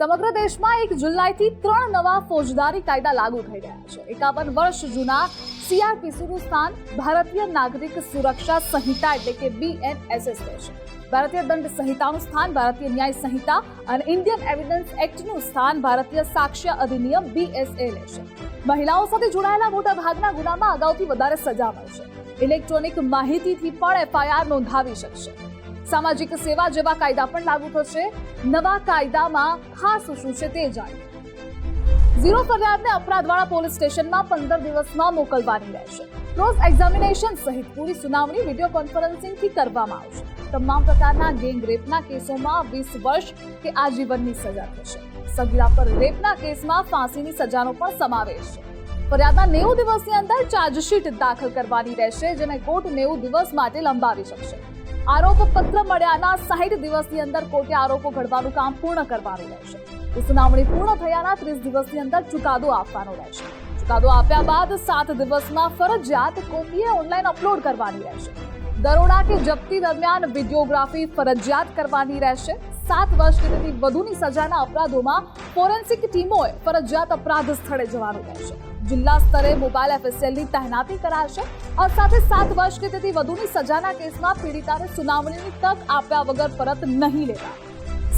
સમગ્ર દેશમાં એક જુલાઈથી ત્રણ નવા ફોજદારી કાયદા લાગુ થઈ રહ્યા છે. એકાવન વર્ષ જૂના સીઆરપીસીનું સ્થાન ભારતીય નાગરિક સુરક્ષા સંહિતા એટલે કે બીએનએસએસ રહેશે ભારતીય દંડ સંહિતાનું સ્થાન ભારતીય ન્યાય સંહિતા અને ઇન્ડિયન એવિડન્સ એક્ટનું સ્થાન ભારતીય સાક્ષ્ય અધિનિયમ બીએસએ લેશે મહિલાઓ સાથે જોડાયેલા મોટા ભાગના ગુનામાં અગાઉથી વધારે સજા મળશે. ઇલેક્ટ્રોનિક માહિતીથી પણ એફઆઈઆર નોંધાવી શકશે. સામાજિક સેવા જેવા કાયદા પણ લાગુ થશે. નવા કાયદામાં ખાસ શું છે તે જાણીએ. ઝીરો ફરિયાદને અપરાધવાળા પોલીસ સ્ટેશનમાં પંદર દિવસમાં મોકલવાની રહેશે. ક્રોસ એક્ઝામિનેશન સહિત પૂરી સુનાવણી વીડિયો કોન્ફરન્સિંગથી કરવામાં આવશે. તમામ પ્રકારના ગેંગ રેપના કેસોમાં વીસ વર્ષ કે આજીવનની સજા થશે. સગીરા પર રેપના કેસમાં ફાંસીની સજાનો પણ સમાવેશ છે. ફરિયાદના નેવું દિવસની અંદર ચાર્જશીટ દાખલ કરવાની રહેશે, જેને કોર્ટ નેવું દિવસ માટે લંબાવી શકશે. આરોપ પત્ર મળ્યાના સાહીઠ દિવસની અંદર કોર્ટે આરોપો ઘડવાનું કામ પૂર્ણ કરવાનું રહેશે. સુનાવણી પૂર્ણ થયાના ત્રીસ દિવસની અંદર ચુકાદો આપવાનો રહેશે. ચુકાદો આપ્યા બાદ સાત દિવસમાં ફરજિયાત કોપીએ ઓનલાઈન અપલોડ કરવાની રહેશે. દરોડા કે જપ્તી દરમિયાન વિડીયોગ્રાફી ફરજિયાત કરવાની રહેશે. સાત વર્ષ કે તેથી વધુની સજાના અપરાધોમાં ફોરેન્સિક ટીમોએ ફરજિયાત અપરાધ સ્થળે જવાનું રહેશે. જિલ્લા સ્તરે મોબાઈલ એફએસએલની તહેનાતી કરાશે અને સાથે સાત વર્ષ કે તેથી વધુની સજાના કેસમાં પીડિતાને સુનાવણીની તક આપ્યા વગર પરત નહીં લેવા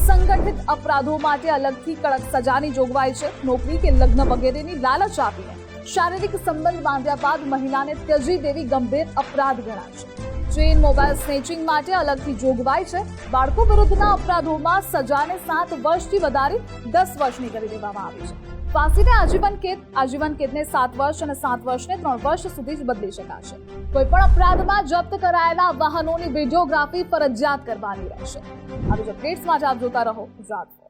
સંગઠિત અપરાધો માટે અલગથી કડક સજાની જોગવાઈ છે. નોકરી કે લગ્ન વગેરેની લાલચ આપીને શારીરિક સંબંધ બાંધ્યા બાદ મહિલાને ત્યજી દેવી ગંભીર અપરાધ ગણાશે ટ્રેન મોબાઈલ સ્નેચિંગ માટે અલગથી જોગવાઈ છે. બાળકો વિરુદ્ધના અપરાધોમાં સજાને સાત વર્ષથી વધારી દસ વર્ષની કરી દેવામાં આવી છે. ફાંસીને આજીવન કેદ, આજીવન કેદને સાત વર્ષ અને સાત વર્ષને ત્રણ વર્ષ સુધી જ બદલી શકાશે. કોઈ પણ અપરાધમાં જપ્ત કરાયેલા વાહનોની વિડીયોગ્રાફી ફરજિયાત કરવાની રહેશે. આવી જ અપડેટ્સ માટે આપ જોતા રહો ગુજરાત.